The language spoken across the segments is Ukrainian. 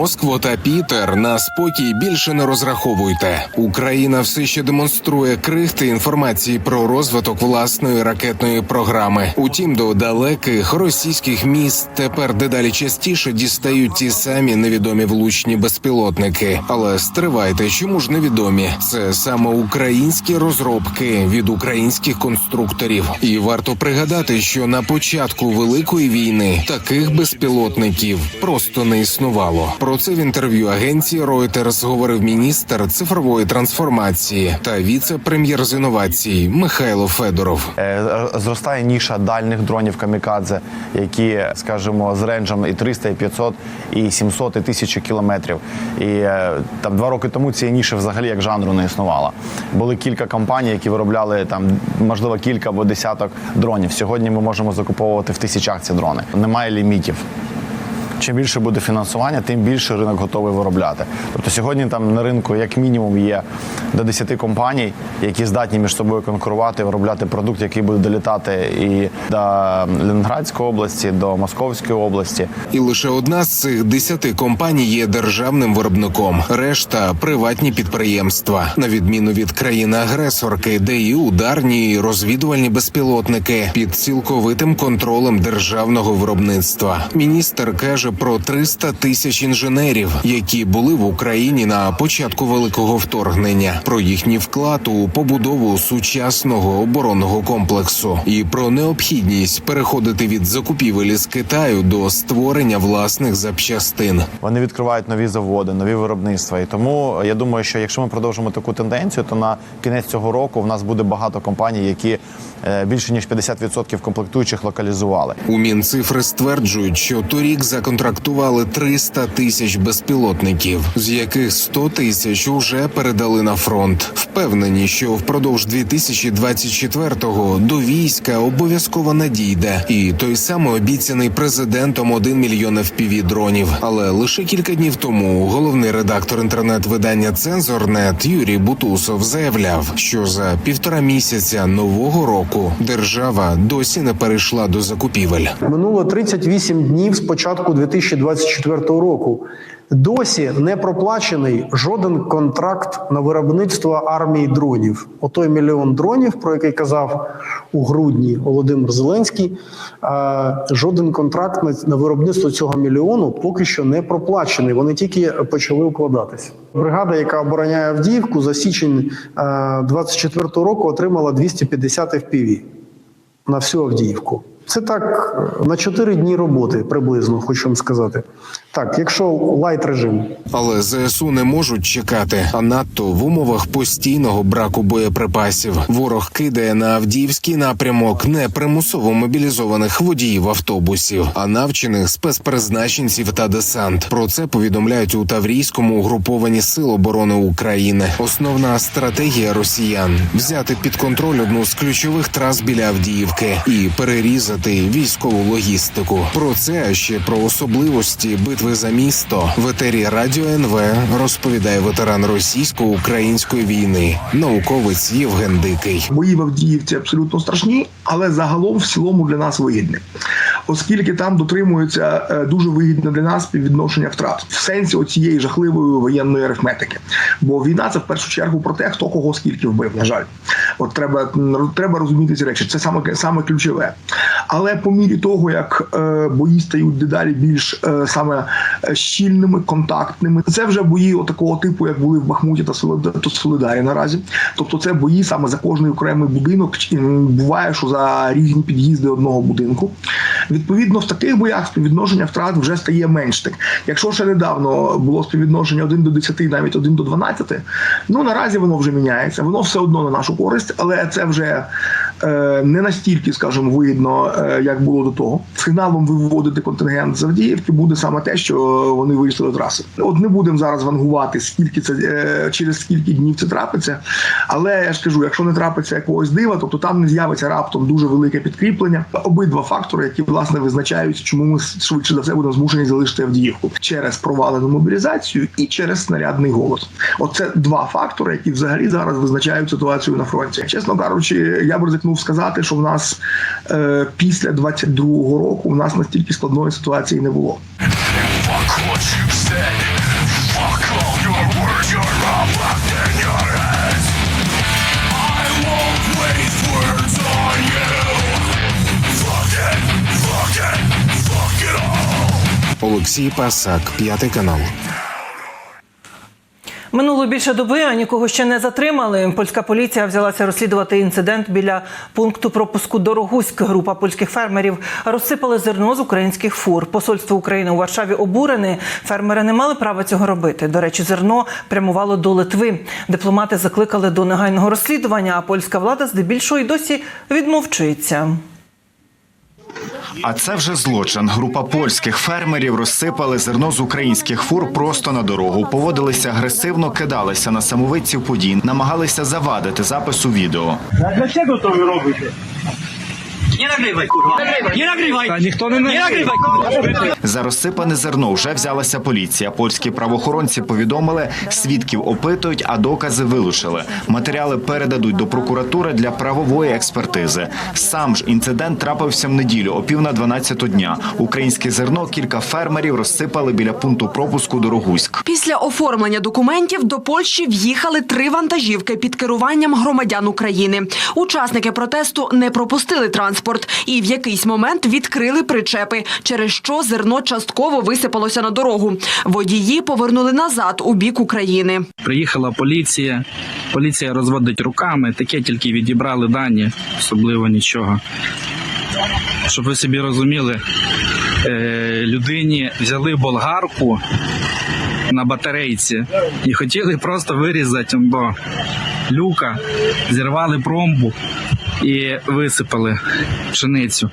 Москво та Пітер на спокій більше не розраховуйте. Україна все ще демонструє крихти інформації про розвиток власної ракетної програми. Утім, до далеких російських міст тепер дедалі частіше дістають ті самі невідомі влучні безпілотники. Але стривайте, чому ж невідомі? Це саме українські розробки від українських конструкторів. І варто пригадати, що на початку великої війни таких безпілотників просто не існувало. Про це в інтерв'ю агенції Reuters говорив міністр цифрової трансформації та віце-прем'єр з інновацій Михайло Федоров. Е, Зростає ніша дальних дронів камікадзе, які, скажімо, з ренджем і 300, і 500, і 700, і 1000 кілометрів. І е, там два роки тому цієї ніші взагалі як жанру не існувало. Були кілька компаній, які виробляли там можливо кілька або десяток дронів. Сьогодні ми можемо закуповувати в тисячах ці дрони. Немає лімітів. Чим більше буде фінансування, тим більше ринок готовий виробляти. Тобто сьогодні там на ринку як мінімум є до 10 компаній, які здатні між собою конкурувати, виробляти продукт, який буде долітати і до Ленінградської області, до Московської області. І лише одна з цих десяти компаній є державним виробником, решта приватні підприємства, на відміну від країни-агресорки, де і ударні і розвідувальні безпілотники під цілковитим контролем державного виробництва. Міністр каже про 300 тисяч інженерів, які були в Україні на початку великого вторгнення, про їхній вклад у побудову сучасного оборонного комплексу і про необхідність переходити від закупівель із Китаю до створення власних запчастин. Вони відкривають нові заводи, нові виробництва. І тому я думаю, що якщо ми продовжимо таку тенденцію, то на кінець цього року в нас буде багато компаній, які е, більше ніж 50% комплектуючих локалізували. У Мінцифри стверджують, що торік законтрактували 300 тисяч безпілотників, з яких 100 тисяч уже передали на фронт. Впевнені, що впродовж 2024-го до війська обов'язково надійде, і той самий обіцяний президентом 1 мільйон fpv дронів. Але лише кілька днів тому головний редактор інтернет-видання Цензорнет Юрій Бутусов заявляв, що за півтора місяця нового року держава досі не перейшла до закупівель. Минуло 38 днів з початку 2024 року. Досі не проплачений жоден контракт на виробництво армії дронів. Отой мільйон дронів, про який казав у грудні Володимир Зеленський. е, Жоден контракт на- виробництво цього мільйону поки що не проплачений. Вони тільки почали укладатися. Бригада, яка обороняє Авдіївку, за січень 24 року отримала 250 FPV на всю Авдіївку. Це так на 4 дні роботи приблизно, хочу вам сказати. Так, якщо лайт режим, Але ЗСУ не можуть чекати. А надто в умовах постійного браку боєприпасів ворог кидає на Авдіївський напрямок не примусово мобілізованих водіїв автобусів, а навчених спецпризначенців та десант. Про це повідомляють у Таврійському угруповані Сил оборони України. Основна стратегія росіян взяти під контроль одну з ключових трас біля Авдіївки і перерізати військову логістику. Про це а ще про особливості битви за місто в етері Радіо НВ розповідає ветеран російсько-української війни, науковець Євген Дикий. Бої в Авдіївці абсолютно страшні, але загалом в цілому для нас вигідні, оскільки там дотримується е, дуже вигідне для нас співвідношення втрат в сенсі оцієї жахливої воєнної арифметики. Бо війна це в першу чергу про те, хто кого скільки вбив. На жаль, от треба треба розуміти ці речі. Це саме саме ключове. Але по мірі того, як е, бої стають дедалі більш е, саме щільними, контактними, це вже бої такого типу, як були в Бахмуті та Солида- Солидарі наразі. Тобто, це бої саме за кожний окремий будинок. Буває, що за різні під'їзди одного будинку. Відповідно, в таких боях співвідношення втрат вже стає менш так. Якщо ще недавно було співвідношення 1 до 10, навіть 1 до 12, ну наразі воно вже міняється. Воно все одно на нашу користь, але це вже не настільки, скажімо, вигідно, е, як було до того. Сигналом виводити контингент з Авдіївки буде саме те, що вони вийшли до траси. От не будемо зараз вангувати, скільки це е, через скільки днів це трапиться. Але я ж кажу, якщо не трапиться якогось дива, тобто там не з'явиться раптом дуже велике підкріплення. Обидва фактори, які власне визначають, чому ми швидше за все будемо змушені залишити Авдіївку через провалену мобілізацію і через снарядний голод. Оце два фактори, які взагалі зараз визначають ситуацію на фронті. Чесно кажучи, я б ризикнув сказати, що в нас е, після 22-го року в нас настільки складної ситуації не було. Олексій Пасак, п'ятий канал. Минуло більше доби, а нікого ще не затримали. Польська поліція взялася розслідувати інцидент біля пункту пропуску Дорогуськ. Група польських фермерів розсипали зерно з українських фур. Посольство України у Варшаві обурене. Фермери не мали права цього робити. До речі, зерно прямувало до Литви. Дипломати закликали до негайного розслідування, а польська влада здебільшого й досі відмовчується. А це вже злочин. Група польських фермерів розсипали зерно з українських фур просто на дорогу. Поводилися агресивно, кидалися на самовидців подій, намагалися завадити запису відео. To wy robicie? Nie nagrywaj, kurwa. Nie nagrywaj. A niech to nie nagrywaj, kurwa. За розсипане зерно вже взялася поліція. Польські правоохоронці повідомили, свідків опитують, а докази вилучили. Матеріали передадуть до прокуратури для правової експертизи. Сам ж інцидент трапився в неділю о пів на 12 дня. Українське зерно кілька фермерів розсипали біля пункту пропуску Дорогуськ. Після оформлення документів до Польщі в'їхали три вантажівки під керуванням громадян України. Учасники протесту не пропустили транспорт і в якийсь момент відкрили причепи, через що зерно частково висипалося на дорогу. Водії повернули назад у бік України. Приїхала поліція. Поліція розводить руками, таке тільки відібрали дані, особливо нічого. Щоб ви собі розуміли, е, людині взяли болгарку на батарейці і хотіли просто вирізати бо люка, зірвали промбу і висипали пшеницю.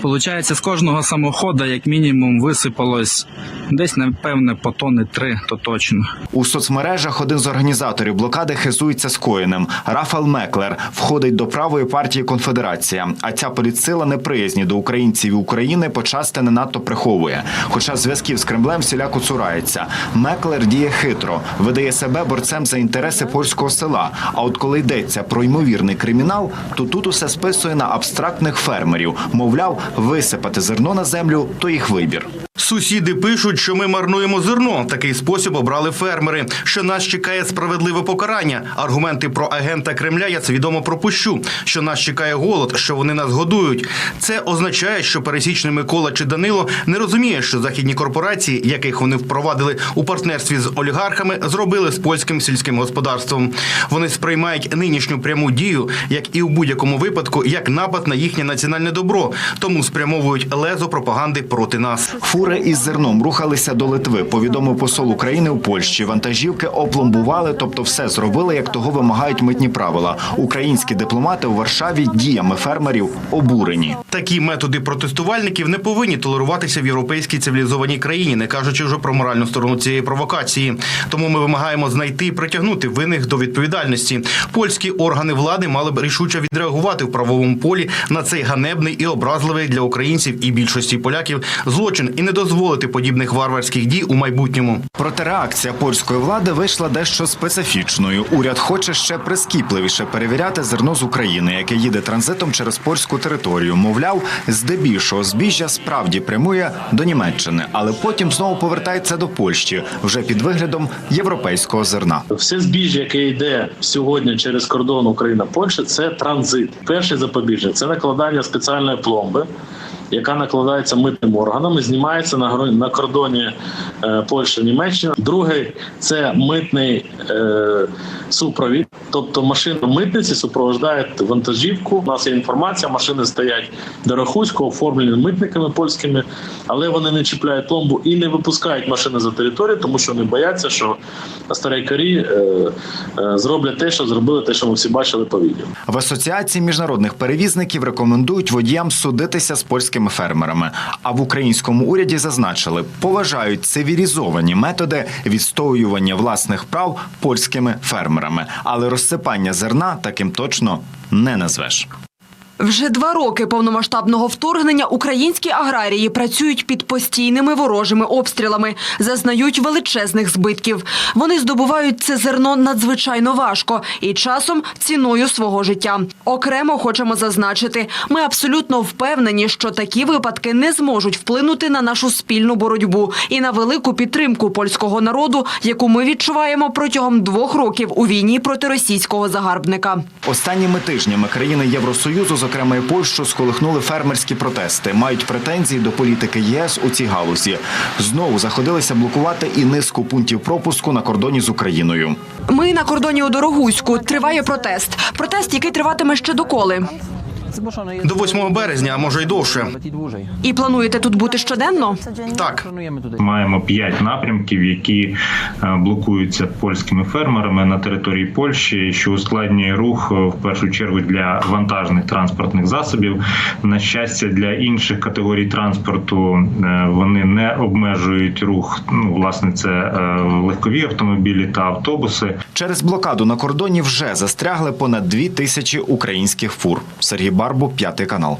Получається, з кожного самохода, як мінімум, висипалось десь, напевне, по тони три, то точно. У соцмережах один з організаторів блокади хизується скоєним. Рафал Меклер входить до правої партії Конфедерація. А ця політсила неприязні до українців і України почасти не надто приховує. Хоча зв'язків з Кремлем всіляко цурається. Меклер діє хитро, видає себе борцем за інтереси польського села. А от коли йдеться про ймовірний кримінал, то тут усе списує на абстрактних фермерів. Мовляв, висипати зерно на землю то їх вибір. Сусіди пишуть, що ми марнуємо зерно. Такий спосіб обрали фермери. Що нас чекає справедливе покарання. Аргументи про агента Кремля я свідомо пропущу. Що нас чекає голод, що вони нас годують. Це означає, що пересічний Микола чи Данило не розуміє, що західні корпорації, яких вони впровадили у партнерстві з олігархами, зробили з польським сільським господарством. Вони сприймають нинішню пряму дію, як і у будь-якому випадку, як напад на їхнє національне добро, тому спрямовують лезо пропаганди проти нас. Фури із зерном рухалися до Литви. Повідомив посол України у Польщі. Вантажівки опломбували, тобто все зробили, як того вимагають митні правила. Українські дипломати у Варшаві діями фермерів обурені. Такі методи протестувальників не повинні толеруватися в європейській цивілізованій країні, не кажучи вже про моральну сторону цієї провокації. Тому ми вимагаємо знайти і притягнути винних до відповідальності. Польські органи влади мали б рішуче відреагувати в правовому полі на цей ганебний і образливий для українців і більшості поляків злочин і не дозволити подібних варварських дій у майбутньому. Проте реакція польської влади вийшла дещо специфічною. Уряд хоче ще прискіпливіше перевіряти зерно з України, яке їде транзитом через польську територію. Мовляв, здебільшого збіжжя справді прямує до Німеччини, але потім знову повертається до Польщі вже під виглядом європейського зерна. Все збіжжя, яке йде сьогодні через кордон Україна Польща, це транзит. Перший запобіжник це накладання спеціальної пломби. Яка накладається митним органом і знімається на на кордоні е, Польща Німеччина. Другий це митний е, супровід, тобто машина митниці супроводжають вантажівку. У нас є інформація, машини стоять до Рахуську, оформлені митниками польськими, але вони не чіпляють пломбу і не випускають машини за територію, тому що вони бояться, що старейкарі е, е, зроблять те, що зробили, те, що ми всі бачили по відео. В асоціації міжнародних перевізників рекомендують водіям судитися з польськими фермерами. А в українському уряді зазначили, поважають цивілізовані методи відстоювання власних прав польськими фермерами, але розсипання зерна таким точно не назвеш. Вже два роки повномасштабного вторгнення українські аграрії працюють під постійними ворожими обстрілами, зазнають величезних збитків. Вони здобувають це зерно надзвичайно важко і часом ціною свого життя. Окремо хочемо зазначити, ми абсолютно впевнені, що такі випадки не зможуть вплинути на нашу спільну боротьбу і на велику підтримку польського народу, яку ми відчуваємо протягом двох років у війні проти російського загарбника. Останніми тижнями країни Євросоюзу, зокрема і Польщу, сколихнули фермерські протести. Мають претензії до політики ЄС у цій галузі. Знову заходилися блокувати і низку пунктів пропуску на кордоні з Україною. Ми на кордоні у Дорогуську. Триває протест. Протест, який триватиме ще доколи. До 8 березня, а може й довше. І плануєте тут бути щоденно? Так. Маємо п'ять напрямків, які е, блокуються польськими фермерами на території Польщі, що ускладнює рух е, в першу чергу для вантажних транспортних засобів. На щастя, для інших категорій транспорту е, вони не обмежують рух. Ну, власне, це легкові автомобілі та автобуси. Через блокаду на кордоні вже застрягли понад дві тисячі українських фур. Сергій Барбу, п'ятий канал.